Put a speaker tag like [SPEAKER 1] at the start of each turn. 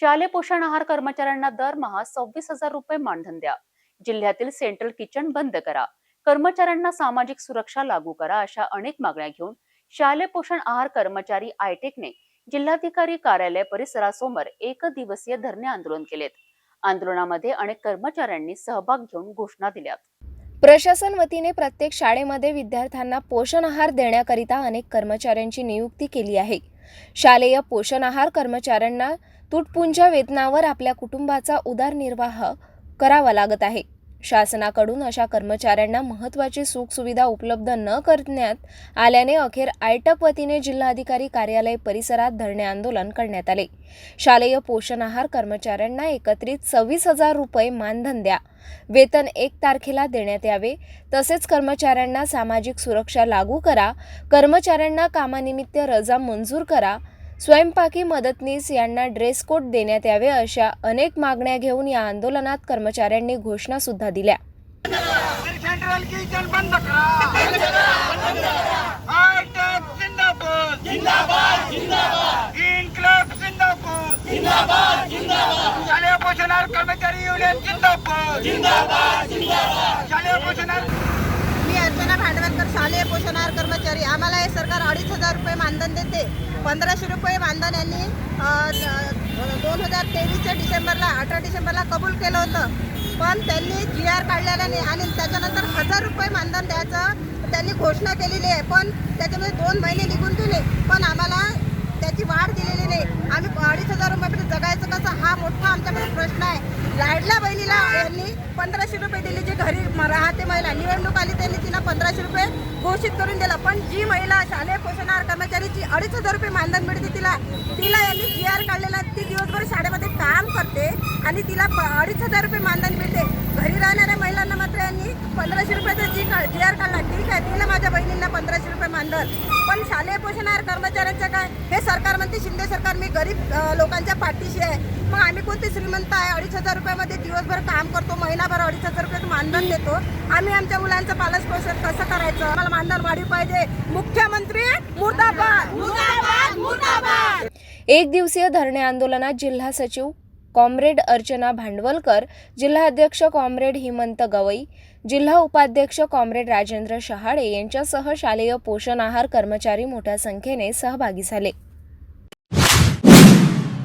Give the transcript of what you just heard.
[SPEAKER 1] शालेय पोषण आहार कर्मचाऱ्यांना दरमहा सव्वीस हजार रुपये मानधन द्या. जिल्ह्यातील सेंट्रल किचन बंद करा. कर्मचाऱ्यांना सामाजिक सुरक्षा लागू करा अशा अनेक मागण्या घेऊन शालेय पोषण आहार कर्मचारी आयटेकने जिल्हाधिकारी कार्यालय परिसरासमोर एक दिवसीय धरणे आंदोलन केलेत. आंदोलनामध्ये अनेक कर्मचाऱ्यांनी सहभाग घेऊन घोषणा दिल्यात.
[SPEAKER 2] प्रशासन वतीने प्रत्येक शाळेमध्ये विद्यार्थ्यांना पोषण आहार देण्याकरिता अनेक कर्मचाऱ्यांची नियुक्ती केली आहे. शालेय पोषण आहार कर्मचाऱ्यांना तुटपुंच्या वेतनावर आपल्या कुटुंबाचा उदरनिर्वाह करावा लागत आहे. शासनाकडून अशा कर्मचाऱ्यांना महत्त्वाची सुखसुविधा उपलब्ध न करण्यात आल्याने अखेर आयटक वतीने जिल्हाधिकारी कार्यालय परिसरात धरणे आंदोलन करण्यात आले. शालेय पोषण आहार कर्मचाऱ्यांना एकत्रित सव्वीस हजार रुपये मानधन द्या. वेतन एक तारखेला देण्यात यावे. तसेच कर्मचाऱ्यांना सामाजिक सुरक्षा लागू करा. कर्मचाऱ्यांना कामानिमित्त रजा मंजूर करा. स्वयंपाकी मदतनीस यांना ड्रेस कोड देण्यात यावे अशा अनेक मागण्या घेऊन या आंदोलनात कर्मचाऱ्यांनी घोषणा सुद्धा दिल्या.
[SPEAKER 3] जिंदाबाद जिंदाबाद. शालेय पोषणार कर्मचारी युनियन जिंदाबाद जिंदाबाद जिंदाबाद शालेय पोषणार
[SPEAKER 4] मी अर्चना भांडवलकर पोषणार पोषण कर्मचारी आम्हाला हे सरकार अडीच हजार रुपये मानधन देते. पंधराशे रुपये मानधन यांनी दोन हजार तेवीसच्या डिसेंबरला अठरा डिसेंबरला कबूल केलं होतं. पण त्यांनी जी आर काढलेला नाही आणि त्याच्यानंतर हजार रुपये मानधन द्यायचं त्यांनी घोषणा केलेली आहे. पण त्याच्यामध्ये दोन महिने निघून गेले. पण आम्हाला त्याची वाढ दिलेली नाही. आम्ही अडीच हजार रुपयापर्यंत जगायचं कसं? हा मोठा आमच्याकडे प्रश्न आहे. लाडल्या बहिणीला यांनी पंधराशे रुपये दिले. जे घरी राहते महिला निवडणूक आली त्यांनी तिला पंधराशे रुपये घोषित करून दिला. पण जी महिला शालेय पोषण कर्मचारीची अडीच हजार रुपये मानधन मिळते तिला तिला यांनी जी आर काढलेला ती दिवसभर शाळेमध्ये काम करते आणि तिला प- अडीच हजार रुपये मानधन मिळते घरी राहणाऱ्या महिलांना मात्र यांनी पंधराशे रुपयाचा जी का जी आर काढला ठीक आहे दिलं माझ्या बहिणींना पंधराशे रुपये मानधन पण शालेय पोषण आहार कर्मचाऱ्यांचं काय? हे सरकार म्हणते शिंदे सरकार मी गरीब लोकांच्या पाठीशी आहे. मग आम्ही कोणते श्रीमंत आहे? अडीच हजार रुपयामध्ये दिवसभर काम करतो महिनाभर अडीच हजार रुपये मानधन देतो. आम्ही आमच्या मुलांचं पालक पोषण कसं करायचं? आम्हाला मानधन वाढीव पाहिजे. मुख्यमंत्री मुर्दाबाद! मुर्दाबाद! मुर्दाबाद!
[SPEAKER 2] एक दिवसीय धरणे आंदोलनात जिल्हा सचिव कॉम्रेड अर्चना भांडवलकर जिल्हाध्यक्ष कॉम्रेड हिमंत गवई जिल्हा उपाध्यक्ष कॉम्रेड राजेंद्र शहाडे यांच्यासह शालेय पोषण आहार कर्मचारी मोठ्या संख्येने सहभागी झाले.